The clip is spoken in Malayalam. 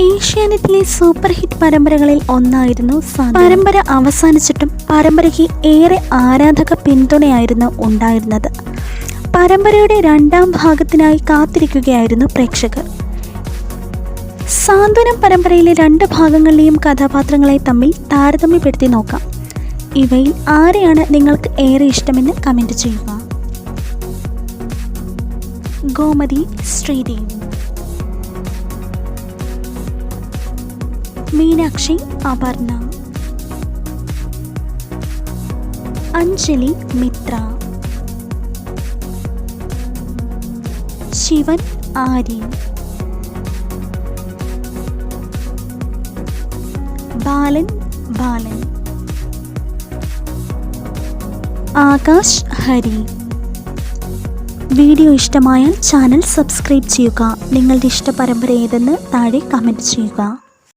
ഏഷ്യാനെറ്റിലെ സൂപ്പർ ഹിറ്റ് പരമ്പരകളിൽ ഒന്നായിരുന്നു പരമ്പര അവസാനിച്ചിട്ടും പരമ്പരയ്ക്ക് ഏറെ ആരാധക പിന്തുണയായിരുന്നു ഉണ്ടായിരുന്നത്. പരമ്പരയുടെ രണ്ടാം ഭാഗത്തിനായി കാത്തിരിക്കുകയായിരുന്നു പ്രേക്ഷകർ. സാന്ത്വനം പരമ്പരയിലെ രണ്ട് ഭാഗങ്ങളിലെയും കഥാപാത്രങ്ങളെ തമ്മിൽ താരതമ്യപ്പെടുത്തി നോക്കാം. ഇവയിൽ ആരെയാണ് നിങ്ങൾക്ക് ഏറെ ഇഷ്ടമെന്ന് കമന്റ് ചെയ്യുക. ഗോമതി ശ്രീദേവി. മീനാക്ഷി അപർണ. അഞ്ജലി മിത്ര. ശിവൻ ആര്യൻ. ബാലൻ ബാലൻ. ആകാശ് ഹരി. വീഡിയോ ഇഷ്ടമായാൽ ചാനൽ സബ്സ്ക്രൈബ് ചെയ്യുക. നിങ്ങളുടെ ഇഷ്ട പരമ്പര ഏതെന്ന് താഴെ കമന്റ് ചെയ്യുക.